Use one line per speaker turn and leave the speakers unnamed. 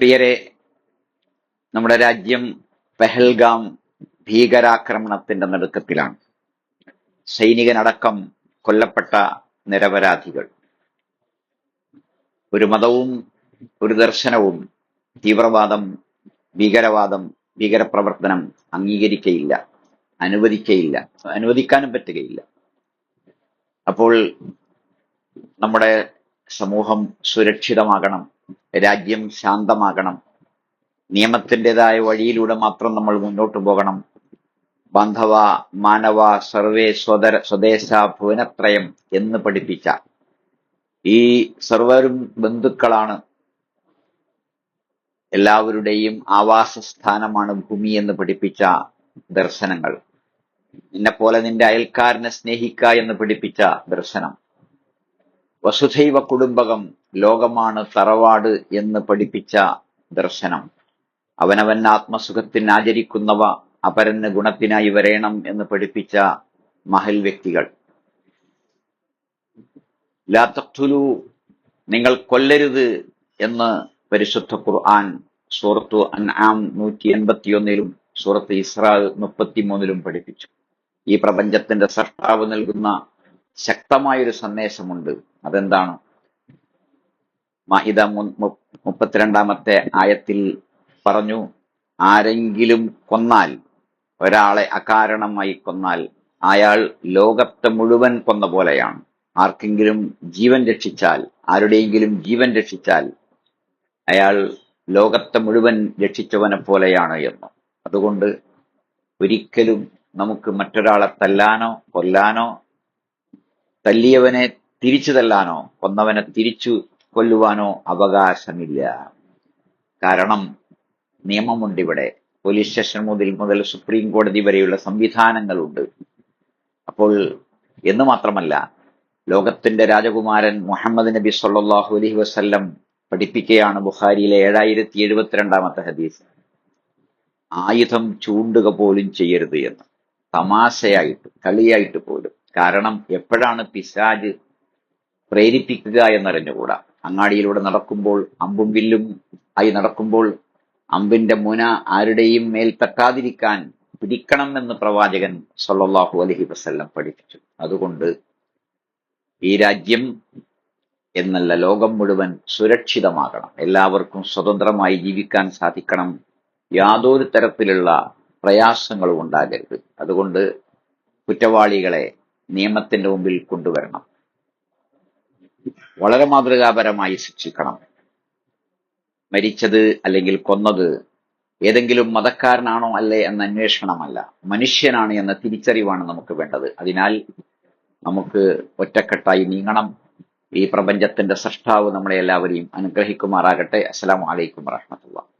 പ്രിയരെ നമ്മുടെ രാജ്യം പെഹൽഗാം ഭീകരാക്രമണത്തിന്റെ നടുക്കത്തിലാണ്. സൈനികനടക്കം കൊല്ലപ്പെട്ട നിരപരാധികൾ. ഒരു മതവും ഒരു ദർശനവും തീവ്രവാദം ഭീകരവാദം ഭീകരപ്രവർത്തനം അംഗീകരിക്കയില്ല അനുവദിക്കയില്ല അനുവദിക്കാനും പറ്റുകയില്ല. അപ്പോൾ നമ്മുടെ സമൂഹം സുരക്ഷിതമാകണം. രാജ്യം ശാന്തമാകണം. നിയമത്തിന്റെതായ വഴിയിലൂടെ മാത്രം നമ്മൾ മുന്നോട്ട് പോകണം. ബന്ധവ മാനവ സർവേ സ്വതര സ്വദേശ ഭുവനത്രയം എന്ന് പഠിപ്പിച്ച. ഈ സർവരും ബന്ധുക്കളാണ്. എല്ലാവരുടെയും ആവാസ സ്ഥാനമാണ് ഭൂമി എന്ന് പഠിപ്പിച്ച ദർശനങ്ങൾ. നിന്നെ പോലെ നിന്റെ അയൽക്കാരനെ സ്നേഹിക്ക എന്ന് പഠിപ്പിച്ച ദർശനം. വസുധൈവ കുടുംബകം ലോകമാണ് തറവാട് എന്ന് പഠിപ്പിച്ച ദർശനം. അവനവൻ ആത്മസുഖത്തിന് ആചരിക്കുന്നവ അപരന് ഗുണത്തിനായി വരേണം എന്ന് പഠിപ്പിച്ച മഹൽ വ്യക്തികൾ. ലാത്തുലു നിങ്ങൾ കൊല്ലരുത് എന്ന് പരിശുദ്ധ ഖുർആൻ സൂറത്തു അൻആം നൂറ്റി എൺപത്തിയൊന്നിലും സൂറത്ത് ഇസ്രാൽ മുപ്പത്തിമൂന്നിലും പഠിപ്പിച്ചു. ഈ പ്രപഞ്ചത്തിന്റെ സൃഷ്ടാവ് നൽകുന്ന ശക്തമായൊരു സന്ദേശമുണ്ട്. അതെന്താണ്? മഹിത മുപ്പത്തിരണ്ടാമത്തെ ആയത്തിൽ പറഞ്ഞു ആരെങ്കിലും കൊന്നാൽ ഒരാളെ അകാരണമായി കൊന്നാൽ അയാൾ ലോകത്തെ മുഴുവൻ കൊന്ന പോലെയാണ്. ആർക്കെങ്കിലും ജീവൻ രക്ഷിച്ചാൽ ആരുടെയെങ്കിലും ജീവൻ രക്ഷിച്ചാൽ അയാൾ ലോകത്തെ മുഴുവൻ രക്ഷിച്ചവനെ പോലെയാണ് എന്ന്. അതുകൊണ്ട് ഒരിക്കലും നമുക്ക് മറ്റൊരാളെ തല്ലാനോ കൊല്ലാനോ തല്ലിയവനെ തിരിച്ചു തല്ലാനോ കൊന്നവനെ തിരിച്ചു കൊല്ലുവാനോ അവകാശമില്ല. കാരണം നിയമമുണ്ട് ഇവിടെ പോലീസ് സ്റ്റേഷൻ മുതൽ മുതൽ സുപ്രീം കോടതി വരെയുള്ള സംവിധാനങ്ങളുണ്ട്. അപ്പോൾ എന്ന് മാത്രമല്ല ലോകത്തിന്റെ രാജകുമാരൻ മുഹമ്മദ് നബി സല്ലാഹു അലഹി വസ്ല്ലം പഠിപ്പിക്കുകയാണ് ബുഖാരിയിലെ ഏഴായിരത്തി എഴുപത്തിരണ്ടാമത്തെ ഹദീസ്. ആയുധം ചൂണ്ടുക പോലും ചെയ്യരുത് എന്ന്. തമാശയായിട്ട് കളിയായിട്ട് പോലും. കാരണം എപ്പോഴാണ് പിശാജ് പ്രേരിപ്പിക്കുക എന്നറിഞ്ഞുകൂടാ. അങ്ങാടിയിലൂടെ നടക്കുമ്പോൾ അമ്പും വില്ലും ആയി നടക്കുമ്പോൾ അമ്പിന്റെ മുന ആരുടെയും മേൽ തട്ടാതിരിക്കാൻ പിടിക്കണം എന്ന് പ്രവാചകൻ സൊല്ലാഹു അലഹി വസ്ല്ലം പഠിപ്പിച്ചു. അതുകൊണ്ട് ഈ രാജ്യം എന്നല്ല ലോകം മുഴുവൻ സുരക്ഷിതമാകണം. എല്ലാവർക്കും സ്വതന്ത്രമായി ജീവിക്കാൻ സാധിക്കണം. യാതൊരു തരത്തിലുള്ള പ്രയാസങ്ങളും ഉണ്ടാകരുത്. അതുകൊണ്ട് കുറ്റവാളികളെ നിയമത്തിന്റെ മുമ്പിൽ കൊണ്ടുവരണം. വളരെ മാതൃകാപരമായി ശിക്ഷിക്കണം. മരിച്ചത് അല്ലെങ്കിൽ കൊന്നത് ഏതെങ്കിലും മതക്കാരനാണോ അല്ലേ എന്ന അന്വേഷണമല്ല. മനുഷ്യനാണ് എന്ന തിരിച്ചറിവാണ് നമുക്ക് വേണ്ടത്. അതിനാൽ നമുക്ക് ഒറ്റക്കെട്ടായി നീങ്ങണം. ഈ പ്രപഞ്ചത്തിന്റെ സൃഷ്ടാവ് നമ്മളെ എല്ലാവരെയും അനുഗ്രഹിക്കുമാറാകട്ടെ. അസ്സലാമു അലൈക്കും വറഹമത്തുള്ള